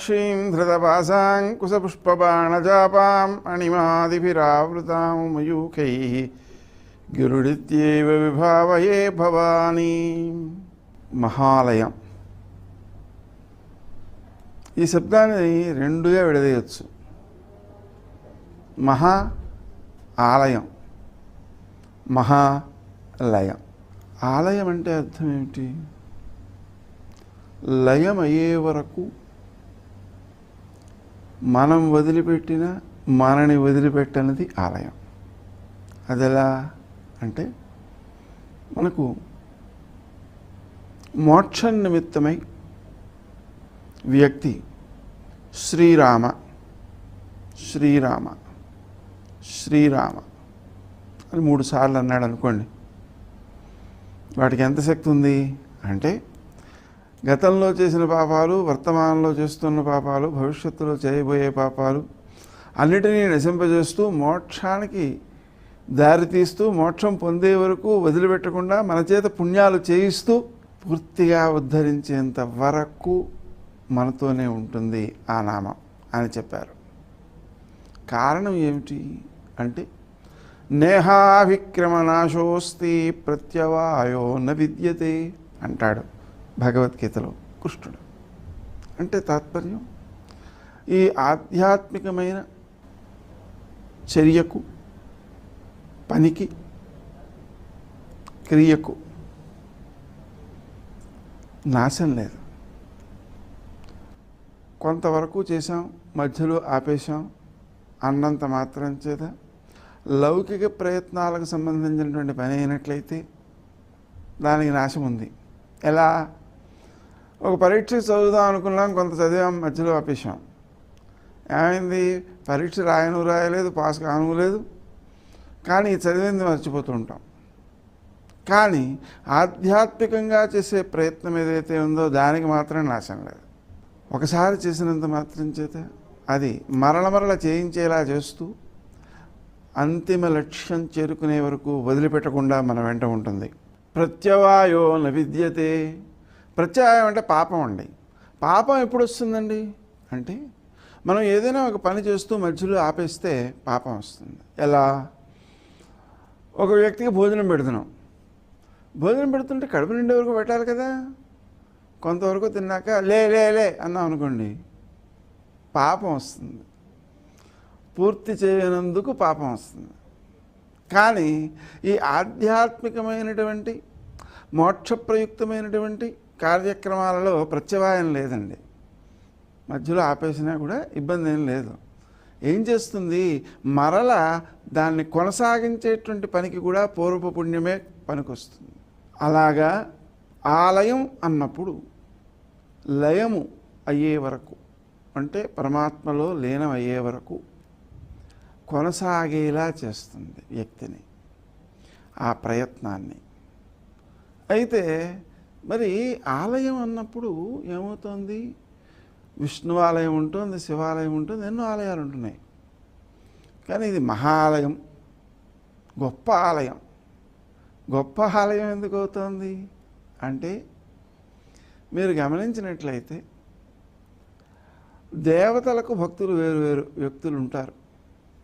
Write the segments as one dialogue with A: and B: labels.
A: విశాలాక్షీం ధృతపాశాంకుశపుష్పబాణజాపాం అణిమాదిభిరావృతాం మయూఖై గిరుడిత్యేవ విభావయే భవానీ మహాలయం ఈ శబ్దాన్ని రెండుగా విడదీయచ్చు। మహా ఆలయం। మహాలయం। ఆలయం అంటే అర్థం ఏమిటి? లయం అయ్యే వరకు మనం వదిలిపెట్టిన మనని వదిలిపెట్టనిది ఆలయం. అది ఎలా అంటే మనకు మోక్ష నిమిత్తమై వ్యక్తి శ్రీరామ శ్రీరామ శ్రీరామ అని మూడు సార్లు అన్నాడు అనుకోండి వాటికి ఎంత శక్తి ఉంది? అంటే గతంలో చేసిన పాపాలు వర్తమానంలో చేస్తున్న పాపాలు భవిష్యత్తులో చేయబోయే పాపాలు అన్నిటినీ నశింపజేస్తూ మోక్షానికి దారితీస్తూ మోక్షం పొందే వరకు వదిలిపెట్టకుండా మన చేత పుణ్యాలు చేయిస్తూ పూర్తిగా ఉద్ధరించేంత వరకు మనతోనే ఉంటుంది ఆ నామం అని చెప్పారు. కారణం ఏమిటి అంటే నేహాభిక్రమనాశోస్తి ప్రత్యవాయో న విద్యతే అంటాడు. భగవద్గీతలో కృష్ణుడు. అంటే తాత్పర్యం ఈ ఆధ్యాత్మికమైన చర్యకు పనికి క్రియకు నాశం లేదు. కొంతవరకు చేశాం మధ్యలో ఆపేశాం అన్నంత మాత్రం చేత. లౌకిక ప్రయత్నాలకు సంబంధించినటువంటి పని అయినట్లయితే దానికి నాశం ఉంది. ఎలా? ఒక పరీక్ష చదువుదాం అనుకున్నాం కొంత చదివాం మధ్యలో ఆపేశాం. ఏమైంది? పరీక్ష రాయను రాయలేదు పాస్ కాను లేదు. కానీ చదివింది మర్చిపోతూ ఉంటాం. కానీ ఆధ్యాత్మికంగా చేసే ప్రయత్నం ఏదైతే ఉందో దానికి మాత్రం నాశనం లేదు. ఒకసారి చేసినంత మాత్రం చేత అది మరల మరల చేయించేలా చేస్తూ అంతిమ లక్ష్యం చేరుకునే వరకు వదిలిపెట్టకుండా మన వెంట ఉంటుంది. ప్రత్యవాయో న విద్యతే ప్రత్యాయం అంటే పాపం అండి. పాపం ఎప్పుడు వస్తుందండి అంటే మనం ఏదైనా ఒక పని చేస్తూ మధ్యలో ఆపేస్తే పాపం వస్తుంది. ఎలా? ఒక వ్యక్తికి భోజనం పెడుతున్నాం. భోజనం పెడుతుంటే కడుపు నిండే వరకు పెట్టాలి కదా? కొంతవరకు తిన్నాక లే లే లే అన్నాం అనుకోండి పాపం వస్తుంది. పూర్తి చేయనందుకు పాపం వస్తుంది. కానీ ఈ ఆధ్యాత్మికమైనటువంటి మోక్షప్రయుక్తమైనటువంటి కార్యక్రమాలలో ప్రత్యవాయం లేదండి. మధ్యలో ఆపేసినా కూడా ఇబ్బంది ఏం లేదు. ఏం చేస్తుంది? మరల దాన్ని కొనసాగించేటువంటి పనికి కూడా పూర్వపు పుణ్యమే పనికొస్తుంది. అలాగా ఆలయం అన్నప్పుడు లయము అయ్యే వరకు అంటే పరమాత్మలో లీనం అయ్యే వరకు కొనసాగేలా చేస్తుంది వ్యక్తిని ఆ ప్రయత్నాన్ని. అయితే మరి ఆలయం అన్నప్పుడు ఏమవుతుంది? విష్ణు ఆలయం ఉంటుంది శివాలయం ఉంటుంది ఎన్నో ఆలయాలు ఉంటున్నాయి. కానీ ఇది మహాలయం గొప్ప ఆలయం. గొప్ప ఆలయం ఎందుకు అవుతుంది? అంటే మీరు గమనించినట్లయితే దేవతలకు భక్తులు వేరు వేరు వ్యక్తులు ఉంటారు.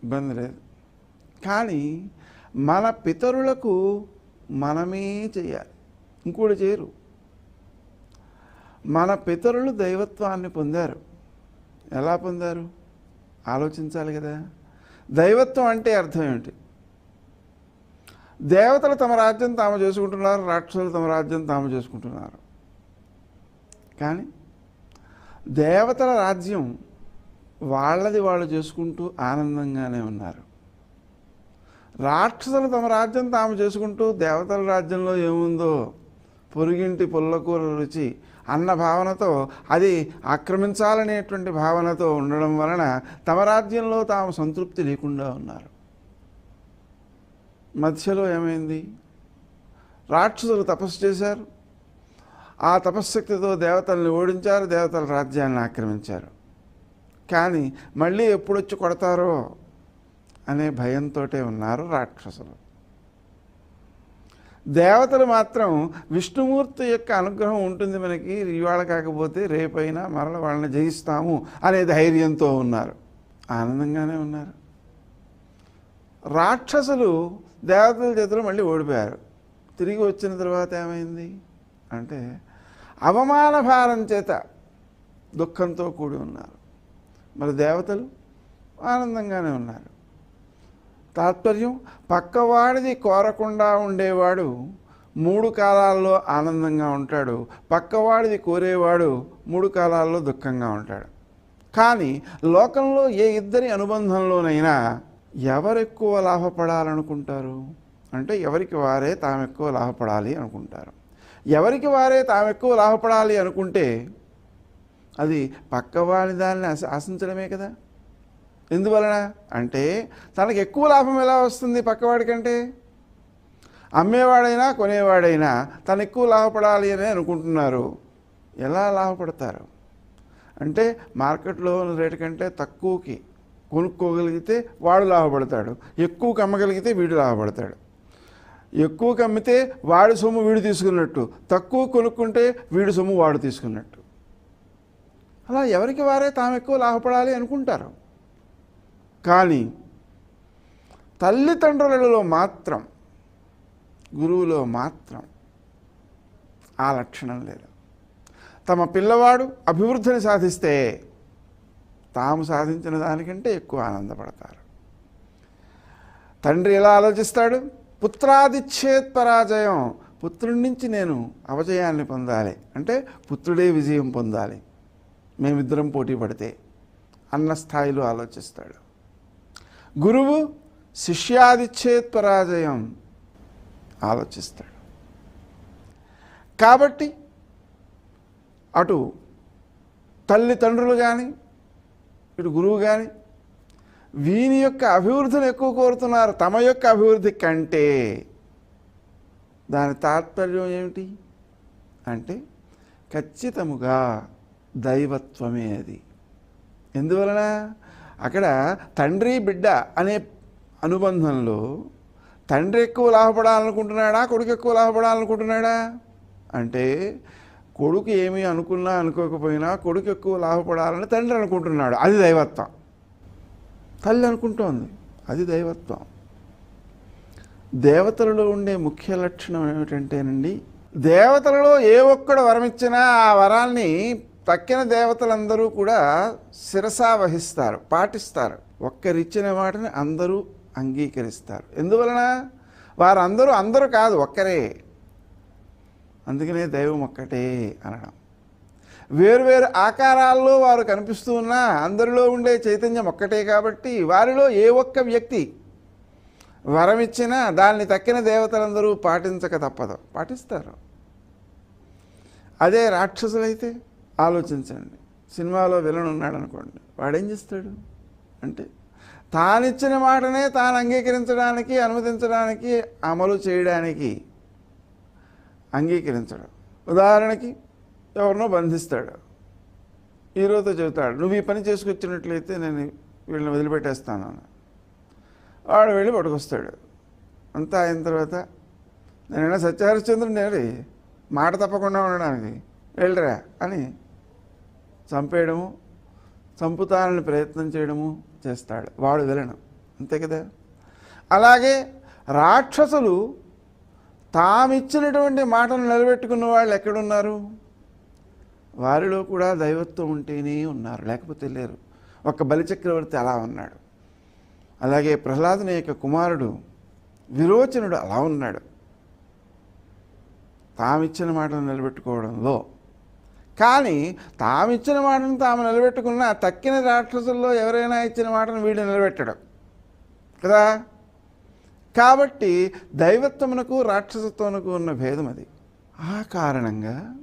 A: ఇబ్బంది లేదు. కానీ మన పితరులకు మనమే చేయాలి. ఇంకోటి చేయరు. మన పితరులు దైవత్వాన్ని పొందారు. ఎలా పొందారు? ఆలోచించాలి కదా. దైవత్వం అంటే అర్థం ఏమిటి? దేవతలు తమ రాజ్యం తాము చేసుకుంటున్నారు రాక్షసులు తమ రాజ్యం తాము చేసుకుంటున్నారు. కానీ దేవతల రాజ్యం వాళ్ళది వాళ్ళు చేసుకుంటూ ఆనందంగానే ఉన్నారు. రాక్షసులు తమ రాజ్యం తాము చేసుకుంటూ దేవతల రాజ్యంలో ఏముందో? పొరుగింటి పుల్లకూర రుచి అన్న భావనతో అది ఆక్రమించాలనేటువంటి భావనతో ఉండడం వలన తమ రాజ్యంలో తాము సంతృప్తి లేకుండా ఉన్నారు. మధ్యలో ఏమైంది? రాక్షసులు తపస్సు చేశారు. ఆ తపశ్శక్తితో దేవతల్ని ఓడించారు దేవతల రాజ్యాన్ని ఆక్రమించారు. కానీ మళ్ళీ ఎప్పుడొచ్చి కొడతారో అనే భయంతో ఉన్నారు రాక్షసులు. దేవతలు మాత్రం విష్ణుమూర్తి యొక్క అనుగ్రహం ఉంటుంది మనకి ఇవాళ కాకపోతే రేపైనా మరల వాళ్ళని జయిస్తాము అనే ధైర్యంతో ఉన్నారు. ఆనందంగానే ఉన్నారు. రాక్షసులు దేవతల చేతిలో మళ్ళీ ఓడిపోయారు. తిరిగి వచ్చిన తర్వాత ఏమైంది అంటే అవమాన భారం చేత దుఃఖంతో కూడి ఉన్నారు. మరి దేవతలు ఆనందంగానే ఉన్నారు. తాత్పర్యం పక్కవాడిది కోరకుండా ఉండేవాడు మూడు కాలాల్లో ఆనందంగా ఉంటాడు. పక్కవాడిది కోరేవాడు మూడు కాలాల్లో దుఃఖంగా ఉంటాడు. కానీ లోకంలో ఏ ఇద్దరి అనుబంధంలోనైనా ఎవరెక్కువ లాభపడాలనుకుంటారు? అంటే ఎవరికి వారే తాము ఎక్కువ లాభపడాలి అనుకుంటారు. ఎవరికి వారే తాము ఎక్కువ లాభపడాలి అనుకుంటే అది పక్కవాడి దాన్ని ఆశ- ఆశించడమే కదా? ఎందువలన? అంటే తనకు ఎక్కువ లాభం ఎలా వస్తుంది పక్కవాడి కంటే అమ్మేవాడైనా కొనేవాడైనా తను ఎక్కువ లాభపడాలి అని అనుకుంటున్నారు. ఎలా లాభపడతారు? అంటే మార్కెట్లో ఉన్న రేటు కంటే తక్కువకి కొనుక్కోగలిగితే వాడు లాభపడతాడు. ఎక్కువకి అమ్మగలిగితే వీడు లాభపడతాడు. ఎక్కువ అమ్మితే వాడి సొమ్ము వీడు తీసుకున్నట్టు. తక్కువ కొనుక్కుంటే వీడి సొమ్ము వాడు తీసుకున్నట్టు. అలా ఎవరికి వారే తాము ఎక్కువ లాభపడాలి అనుకుంటారు. కానీ తల్లిదండ్రులలో మాత్రం గురువులో మాత్రం ఆ లక్షణం లేదు. తమ పిల్లవాడు అభివృద్ధిని సాధిస్తే తాము సాధించిన దానికంటే ఎక్కువ ఆనందపడతారు. తండ్రి ఎలా ఆలోచిస్తాడు? పుత్రాదిచ్ఛేత్ పరాజయం పుత్రుడి నుంచి నేను అవజయాన్ని పొందాలి. అంటే పుత్రుడే విజయం పొందాలి. మేమిద్దరం పోటీ పడితే అన్న స్థాయిలో ఆలోచిస్తాడు. గురువు శిష్యాదిచ్ఛేత్ పరాజయం. ఆలోచిస్తాడు. కాబట్టి అటు తల్లిదండ్రులు కానీ ఇటు గురువు కానీ వీని యొక్క అభివృద్ధిని ఎక్కువ కోరుతున్నారు. తమ యొక్క అభివృద్ధి కంటే దాని తాత్పర్యం ఏమిటి? అంటే ఖచ్చితముగా దైవత్వమే అది. ఎందువలన? అక్కడ తండ్రి బిడ్డ అనే అనుబంధంలో తండ్రి ఎక్కువ లాభపడాలనుకుంటున్నాడా? కొడుకు ఎక్కువ లాభపడాలనుకుంటున్నాడా? అంటే కొడుకు ఏమి అనుకున్నా అనుకోకపోయినా కొడుకు ఎక్కువ లాభపడాలని తండ్రి అనుకుంటున్నాడు. అది దైవత్వం. తల్లి అనుకుంటోంది. అది దైవత్వం. దేవతలలో ఉండే ముఖ్య లక్షణం ఏమిటంటేనండి దేవతలలో ఏ ఒక్కడు వరం ఇచ్చినా ఆ వరాల్ని తక్కిన దేవతలందరూ కూడా శిరసా వహిస్తారు పాటిస్తారు. ఒక్కరిచ్చిన మాటని అందరూ అంగీకరిస్తారు. ఎందువలన? వారందరూ అందరూ కాదు ఒక్కరే. అందుకనే దైవం ఒక్కటే అనడం. వేరువేరు ఆకారాల్లో వారు కనిపిస్తూ ఉన్నా అందరిలో ఉండే చైతన్యం ఒక్కటే కాబట్టి వారిలో ఏ ఒక్క వ్యక్తి వరమిచ్చినా దాన్ని తక్కిన దేవతలందరూ పాటించక తప్పదు. పాటిస్తారు. అదే రాక్షసులైతే ఆలోచించండి. సినిమాలో విలన్ ఉన్నాడు అనుకోండి వాడేం చేస్తాడు? అంటే తానిచ్చిన మాటనే తాను అంగీకరించడానికి అనుమతించడానికి అమలు చేయడానికి అంగీకరించడం. ఉదాహరణకి ఎవరినో బంధిస్తాడు. హీరోతో చెబుతాడు నువ్వు ఈ పని చేసుకొచ్చినట్లయితే నేను వీళ్ళని వదిలిపెట్టేస్తాను అని. వాడు వెళ్ళి పట్టుకొస్తాడు. అంతా అయిన తర్వాత నేనైనా సత్యహరిశ్చంద్రుడు నేడి మాట తప్పకుండా ఉండడానికి వెళ్ళరా అని చంపేయడము చంపుతానని ప్రయత్నం చేయడము చేస్తాడు. వాడు విలనం. అంతే కదా? అలాగే రాక్షసులు తామిచ్చినటువంటి మాటను నిలబెట్టుకున్న వాళ్ళు ఎక్కడున్నారు? వారిలో కూడా దైవత్వం ఉంటేనే ఉన్నారు. లేకపోతే లేరు. ఒక బలిచక్రవర్తి అలా ఉన్నాడు. అలాగే ప్రహ్లాదుని యొక్క కుమారుడు విరోచనుడు అలా ఉన్నాడు. తామిచ్చిన మాటను నిలబెట్టుకోవడంలో కానీ తామిచ్చిన మాటను తాము నిలబెట్టుకున్న తక్కిన రాక్షసుల్లో ఎవరైనా ఇచ్చిన మాటను వీడు నిలబెట్టడం. కదా? కాబట్టి దైవత్వమునకు రాక్షసత్వమునకు ఉన్న భేదం అది. ఆ కారణంగా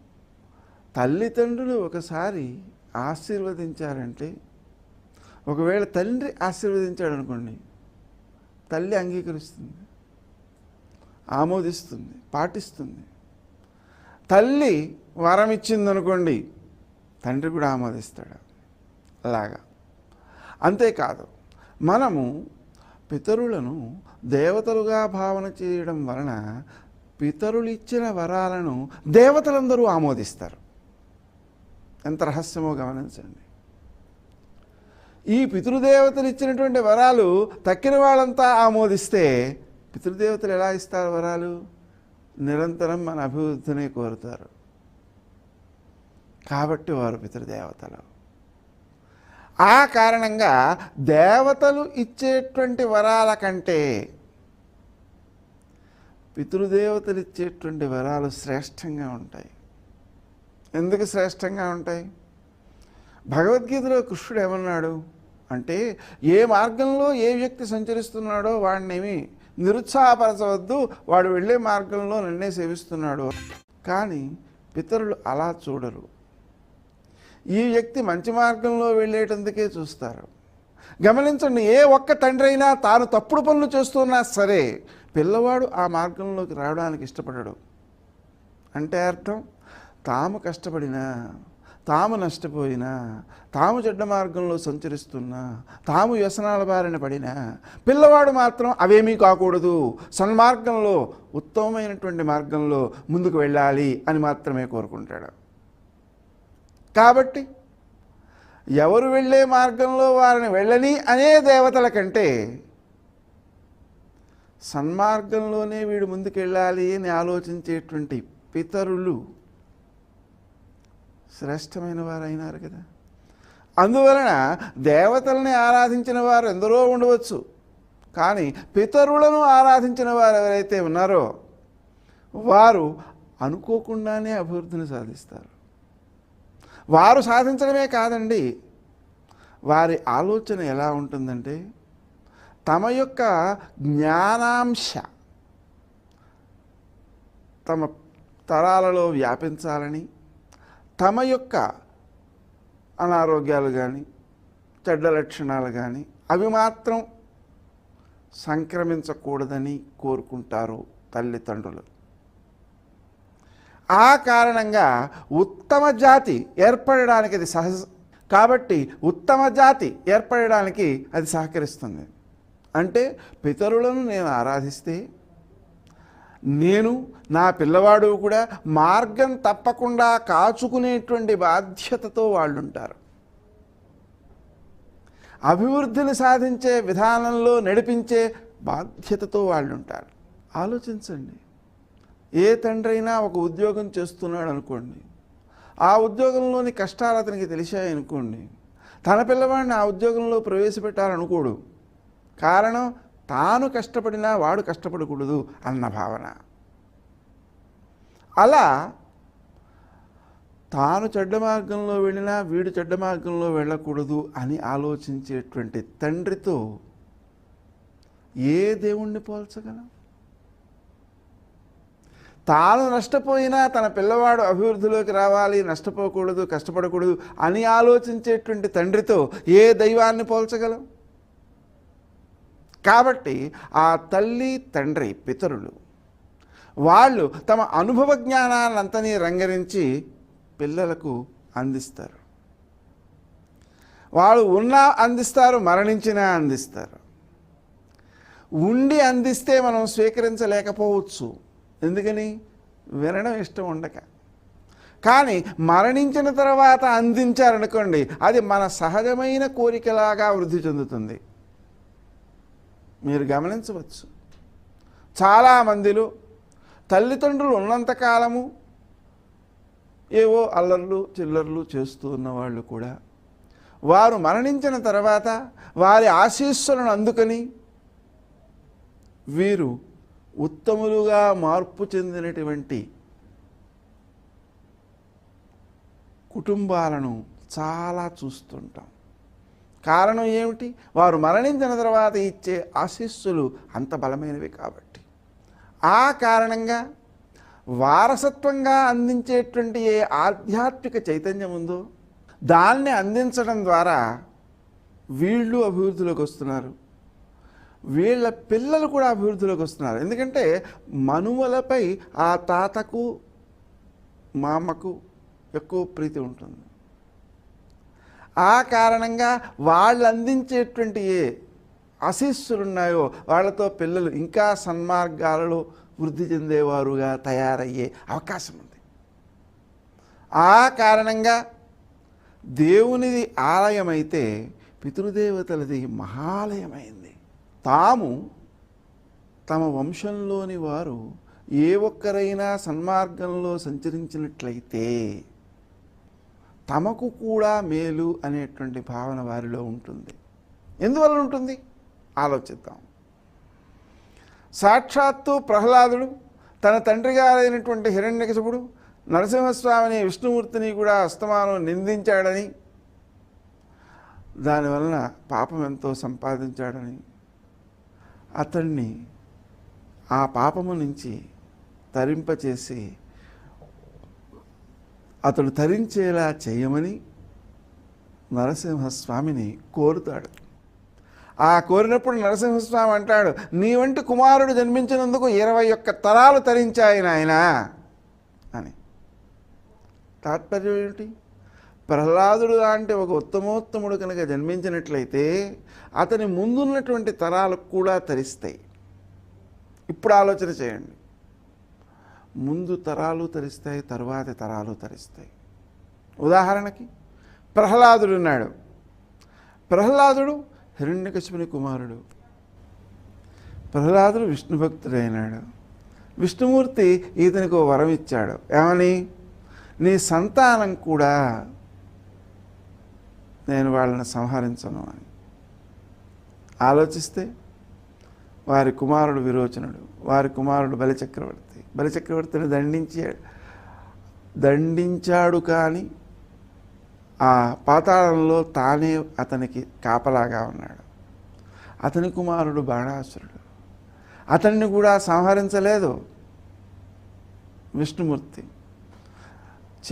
A: తల్లిదండ్రులు ఒకసారి ఆశీర్వదించారంటే ఒకవేళ తండ్రి ఆశీర్వదించాడు అనుకోండి తల్లి అంగీకరిస్తుంది ఆమోదిస్తుంది పాటిస్తుంది. తల్లి వరం ఇచ్చిందనుకోండి తండ్రి కూడా ఆమోదిస్తాడు. అలాగా. అంతేకాదు మనము పితరులను దేవతలుగా భావన చేయడం వలన పితరులు ఇచ్చిన వరాలను దేవతలందరూ ఆమోదిస్తారు. ఎంత రహస్యమో గమనించండి. ఈ పితృదేవతలు ఇచ్చినటువంటి వరాలు తక్కిన వాళ్ళంతా ఆమోదిస్తే పితృదేవతలు ఎలా ఇస్తారు వరాలు? నిరంతరం మన అభివృద్ధిని కోరుతారు. కాబట్టి వారు పితృదేవతలు. ఆ కారణంగా దేవతలు ఇచ్చేటువంటి వరాల కంటే పితృదేవతలు ఇచ్చేటువంటి వరాలు శ్రేష్టంగా ఉంటాయి. ఎందుకు శ్రేష్టంగా ఉంటాయి? భగవద్గీతలో కృష్ణుడు ఏమన్నాడు? అంటే ఏ మార్గంలో ఏ వ్యక్తి సంచరిస్తున్నాడో వాడినేమి నిరుత్సాహపరచవద్దు వాడు వెళ్ళే మార్గంలో నన్నే సేవిస్తున్నాడు. కానీ పితరులు అలా చూడరు. ఈ వ్యక్తి మంచి మార్గంలో వెళ్ళేటందుకే చూస్తారు. గమనించండి ఏ ఒక్క తండ్రి అయినా తాను తప్పుడు పనులు చేస్తున్నా సరే పిల్లవాడు ఆ మార్గంలోకి రావడానికి ఇష్టపడడు. అంటే అర్థం? తాము కష్టపడినా తాము నష్టపోయినా తాము చెడ్డ మార్గంలో సంచరిస్తున్నా తాము వ్యసనాల బారిన పడినా పిల్లవాడు మాత్రం అవేమీ కాకూడదు. సన్మార్గంలో ఉత్తమమైనటువంటి మార్గంలో ముందుకు వెళ్ళాలి అని మాత్రమే కోరుకుంటాడు. కాబట్టి ఎవరు వెళ్ళే మార్గంలో వారిని వెళ్ళని అనే దేవతల కంటే సన్మార్గంలోనే వీడు ముందుకెళ్ళాలి అని ఆలోచించేటువంటి పితరులు శ్రేష్టమైన వారైనారు కదా. అందువలన దేవతల్ని ఆరాధించిన వారు ఎందరో ఉండవచ్చు. కానీ పితరులను ఆరాధించిన వారు ఎవరైతే ఉన్నారో వారు అనుకోకుండానే అభివృద్ధిని సాధిస్తారు. వారు సాధించడమే కాదండి. వారి ఆలోచన ఎలా ఉంటుందంటే తమ యొక్క జ్ఞానాంశ తమ తరాలలో వ్యాపించాలని తమ యొక్క అనారోగ్యాలు కానీ చెడ్డ లక్షణాలు కానీ అవి మాత్రం సంక్రమించకూడదని కోరుకుంటారు తల్లిదండ్రులు. ఆ కారణంగా ఉత్తమ జాతి ఏర్పడడానికి అది సహజ కాబట్టి ఉత్తమ జాతి ఏర్పడడానికి అది సహకరిస్తుంది. అంటే పితరులను నేను ఆరాధిస్తే నేను నా పిల్లవాడు కూడా మార్గం తప్పకుండా కాచుకునేటువంటి బాధ్యతతో వాళ్ళు ఉంటారు అభివృద్ధిని సాధించే విధానంలో నడిపించే బాధ్యతతో వాళ్ళు ఉంటారు ఆలోచించండి. ఏ తండ్రి అయినా ఒక ఉద్యోగం చేస్తున్నాడు అనుకోండి. ఆ ఉద్యోగంలోని కష్టాలు అతనికి తెలిసాయనుకోండి తన పిల్లవాడిని ఆ ఉద్యోగంలో ప్రవేశపెట్టాలనుకోడు. కారణం తాను కష్టపడినా వాడు కష్టపడకూడదు అన్న భావన. అలా తాను చెడ్డ మార్గంలో వెళ్ళినా వీడు చెడ్డ మార్గంలో వెళ్ళకూడదు అని ఆలోచించేటువంటి తండ్రితో ఏ దేవుణ్ణి పోల్చగలం? తాను నష్టపోయినా తన పిల్లవాడు అభివృద్ధిలోకి రావాలి నష్టపోకూడదు కష్టపడకూడదు అని ఆలోచించేటువంటి తండ్రితో ఏ దైవాన్ని పోల్చగలం? కాబట్టి ఆ తల్లి తండ్రి పితరులు వాళ్ళు తమ అనుభవ జ్ఞానాన్నంతని రంగరించి పిల్లలకు అందిస్తారు. వాళ్ళు ఉన్నా అందిస్తారు మరణించినా అందిస్తారు. ఉండి అందిస్తే మనం స్వీకరించలేకపోవచ్చు. ఎందుకని? వినడం ఇష్టం ఉండక. కానీ మరణించిన తర్వాత అందించారనుకోండి అది మన సహజమైన కోరికలాగా వృద్ధి చెందుతుంది. మీరు గమనించవచ్చు. చాలామందిలో తల్లిదండ్రులు ఉన్నంతకాలము ఏవో అల్లర్లు చిల్లర్లు చేస్తూ ఉన్నవాళ్ళు కూడా వారు మరణించిన తర్వాత వారి ఆశీస్సులను అందుకని వీరు ఉత్తములుగా మార్పు చెందినటువంటి కుటుంబాలను చాలా చూస్తుంటాం. కారణం ఏమిటి? వారు మరణించిన తర్వాత ఇచ్చే ఆశీస్సులు అంత బలమైనవి కాబట్టి. ఆ కారణంగా వారసత్వంగా అందించేటువంటి ఏ ఆధ్యాత్మిక చైతన్యం ఉందో దాన్ని అందించడం ద్వారా వీళ్ళు అభివృద్ధిలోకి వస్తున్నారు. వీళ్ళ పిల్లలు కూడా అభివృద్ధిలోకి వస్తున్నారు. ఎందుకంటే మనుమలపై ఆ తాతకు మామకు ఎక్కువ ప్రీతి ఉంటుంది. ఆ కారణంగా వాళ్ళు అందించేటువంటి ఏ అశిస్సులు ఉన్నాయో వాళ్ళతో పిల్లలు ఇంకా సన్మార్గాలలో వృద్ధి చెందేవారుగా తయారయ్యే అవకాశం ఉంది. ఆ కారణంగా దేవునిది ఆలయమైతే పితృదేవతలది మహాలయమైంది. తాము తమ వంశంలోని వారు ఏ ఒక్కరైనా సన్మార్గంలో సంచరించినట్లయితే తమకు కూడా మేలు అనేటువంటి భావన వారిలో ఉంటుంది. ఎందువల్ల ఉంటుంది? ఆలోచిద్దాం. సాక్షాత్తు ప్రహ్లాదుడు తన తండ్రి గారైనటువంటి హిరణ్యకశపుడు నరసింహస్వామిని విష్ణుమూర్తిని కూడా అస్తమానం నిందించాడని దానివలన పాపం ఎంతో సంపాదించాడని అతన్ని ఆ పాపము నుంచి తరింపచేసి అతడు తరించేలా చేయమని నరసింహస్వామిని కోరుతాడు. ఆ కోరినప్పుడు నరసింహస్వామి అంటాడు నీ వంటి కుమారుడు జన్మించినందుకు ఇరవై ఒక్క తరాలు తరించాయి నాయన అని. తాత్పర్యం ఏమిటి? ప్రహ్లాదుడు లాంటి ఒక ఉత్తమోత్తముడు కనుక జన్మించినట్లయితే అతని ముందున్నటువంటి తరాలకు కూడా తరిస్తాయి. ఇప్పుడు ఆలోచన చేయండి. ముందు తరాలు తరిస్తాయి తరువాతి తరాలు తరిస్తాయి. ఉదాహరణకి ప్రహ్లాదుడు ఉన్నాడు. ప్రహ్లాదుడు హిరణ్యకశిపుని కుమారుడు. ప్రహ్లాదుడు విష్ణు భక్తుడైనాడు. విష్ణుమూర్తి ఇతనికి ఓ వరం ఇచ్చాడు. ఏమని? నీ సంతానం కూడా నేను వాళ్ళని సంహరించను అని. ఆలోచిస్తే వారి కుమారుడు విరోచనుడు వారి కుమారుడు బలిచక్రవర్తి. బలిచక్రవర్తిని దండించాడు. దండించాడు కానీ ఆ పాతాళంలో తానే అతనికి కాపలాగా ఉన్నాడు. అతని కుమారుడు బాణాసురుడు. అతన్ని కూడా సంహరించలేదు విష్ణుమూర్తి.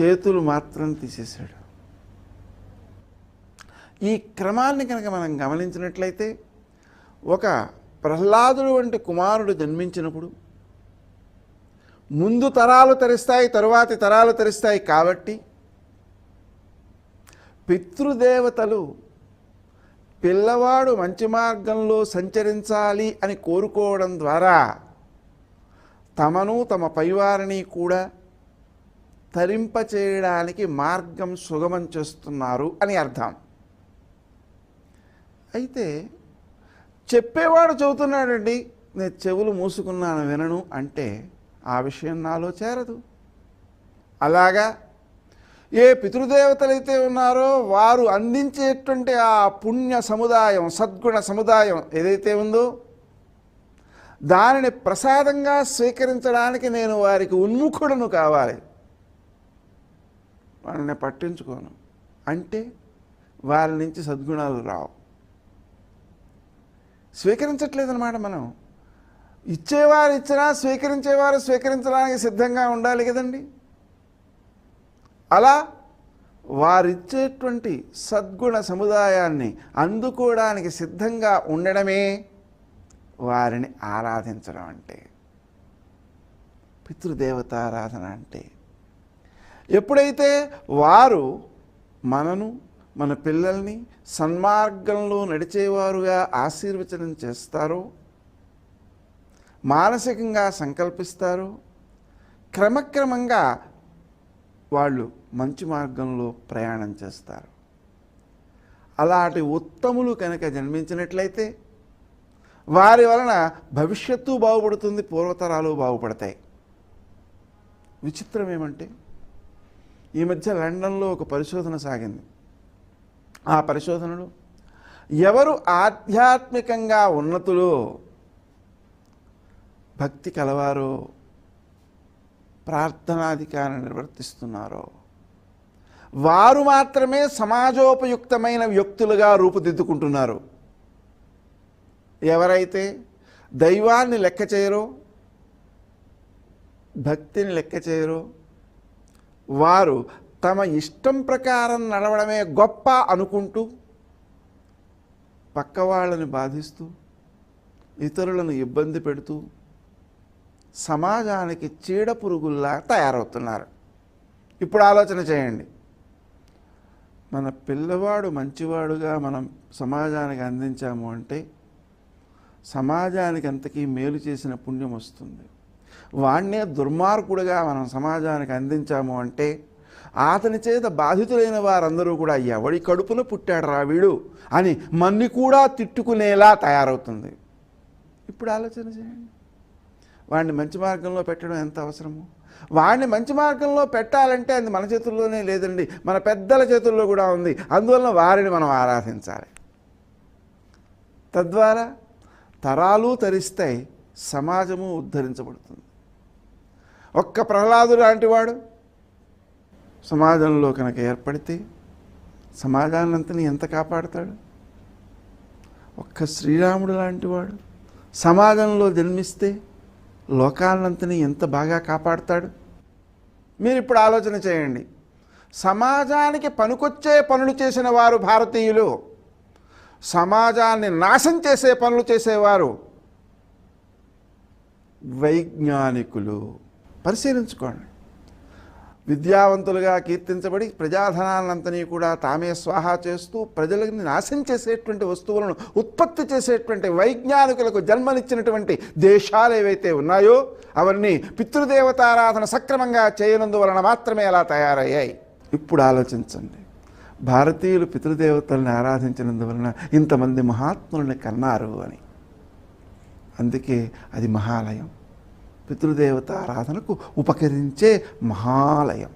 A: చేతులు మాత్రం తీసేశాడు. ఈ క్రమాన్ని కనుక మనం గమనించినట్లయితే ఒక ప్రహ్లాదుడు వంటి కుమారుడు జన్మించినప్పుడు ముందు తరాలు తరిస్తాయి తరువాతి తరాలు తరిస్తాయి కాబట్టి పితృదేవతలు పిల్లవాడు మంచి మార్గంలో సంచరించాలి అని కోరుకోవడం ద్వారా తమను తమ పైవారిని కూడా తరింపచేయడానికి మార్గం సుగమం చేస్తున్నారు అని అర్థం. అయితే చెప్పేవాడు చెబుతున్నాడండి నేను చెవులు మూసుకున్నాను వినను అంటే ఆ విషయం నాలో చేరదు. అలాగా? ఏ పితృదేవతలైతే ఉన్నారో వారు అందించేటువంటి ఆ పుణ్య సముదాయం సద్గుణ సముదాయం ఏదైతే ఉందో దానిని ప్రసాదంగా స్వీకరించడానికి నేను వారికి ఉన్ముఖుడను కావాలి. వాళ్ళని పట్టించుకోను. అంటే వారి నుంచి సద్గుణాలు రావు. స్వీకరించట్లేదన్నమాట మనం. ఇచ్చేవారు ఇచ్చినా స్వీకరించేవారు స్వీకరించడానికి సిద్ధంగా ఉండాలి కదండి. అలా వారిచ్చేటువంటి సద్గుణ సముదాయాన్ని అందుకోవడానికి సిద్ధంగా ఉండడమే వారిని ఆరాధించడం అంటే. పితృదేవతారాధన అంటే. ఎప్పుడైతే వారు మనను మన పిల్లల్ని సన్మార్గంలో నడిచేవారుగా ఆశీర్వచనం చేస్తారో మానసికంగా సంకల్పిస్తారో క్రమక్రమంగా వాళ్ళు మంచి మార్గంలో ప్రయాణం చేస్తారు. అలాంటి ఉత్తములు కనుక జన్మించినట్లయితే వారి వలన భవిష్యత్తు బాగుపడుతుంది పూర్వతరాలు బాగుపడతాయి. విచిత్రం ఏమంటే ఈ మధ్య లండన్లో ఒక పరిశోధన సాగింది. ఆ పరిశోధనలు? ఎవరు ఆధ్యాత్మికంగా ఉన్నతులు? భక్తి కలవారో ప్రార్థనాధికారం నిర్వర్తిస్తున్నారో? వారు మాత్రమే సమాజోపయుక్తమైన వ్యక్తులుగా రూపుదిద్దుకుంటున్నారు. ఎవరైతే దైవాన్ని లెక్క చేయరో భక్తిని లెక్క చేయరో వారు తమ ఇష్టం ప్రకారం నడవడమే గొప్ప అనుకుంటూ పక్క వాళ్ళని బాధిస్తూ ఇతరులను ఇబ్బంది పెడుతూ సమాజానికి చీడ పురుగుల్లా తయారవుతున్నారు. ఇప్పుడు ఆలోచన చేయండి. మన పిల్లవాడు మంచివాడుగా మనం సమాజానికి అందించాము అంటే సమాజానికి అంతకీ మేలు చేసిన పుణ్యం వస్తుంది. వాణ్ణే దుర్మార్గుడుగా మనం సమాజానికి అందించాము అంటే అతని చేత బాధితులైన వారందరూ కూడా ఎవడి కడుపున పుట్టాడు రా వీడు అని మన్ని కూడా తిట్టుకునేలా తయారవుతుంది. ఇప్పుడు ఆలోచన చేయండి. వాడిని మంచి మార్గంలో పెట్టడం ఎంత అవసరము? వాడిని మంచి మార్గంలో పెట్టాలంటే అది మన చేతుల్లోనే లేదండి మన పెద్దల చేతుల్లో కూడా ఉంది. అందువలన వారిని మనం ఆరాధించాలి. తద్వారా తరాలు తరిస్తాయి సమాజము ఉద్ధరించబడుతుంది. ఒక్క ప్రహ్లాదు లాంటివాడు సమాజంలో కనుక ఏర్పడితే సమాజాన్నంతని ఎంత కాపాడతాడు? ఒక్క శ్రీరాముడు లాంటివాడు సమాజంలో జన్మిస్తే లోకాలంతని ఎంత బాగా కాపాడతాడు? మీరు ఇప్పుడు ఆలోచన చేయండి. సమాజానికి పనికొచ్చే పనులు చేసిన వారు భారతీయులు. సమాజాన్ని నాశం చేసే పనులు చేసేవారు వైజ్ఞానికులు. పరిశీలించుకోండి. విద్యావంతులుగా కీర్తించబడి ప్రజాధనాలంతని కూడా తామే స్వాహా చేస్తూ ప్రజలని నాశనం చేసేటువంటి వస్తువులను ఉత్పత్తి చేసేటువంటి వైజ్ఞానికులకు జన్మనిచ్చినటువంటి దేశాలు ఏవైతే ఉన్నాయో అవన్నీ పితృదేవతారాధన సక్రమంగా చేయనందువలన మాత్రమే అలా తయారయ్యాయి. ఇప్పుడు ఆలోచించండి. భారతీయులు పితృదేవతల్ని ఆరాధించినందువలన ఇంతమంది మహాత్ములని కన్నారు అని. అందుకే అది మహాలయం. పితృదేవత ఆరాధనకు ఉపకరించే మహాలయం.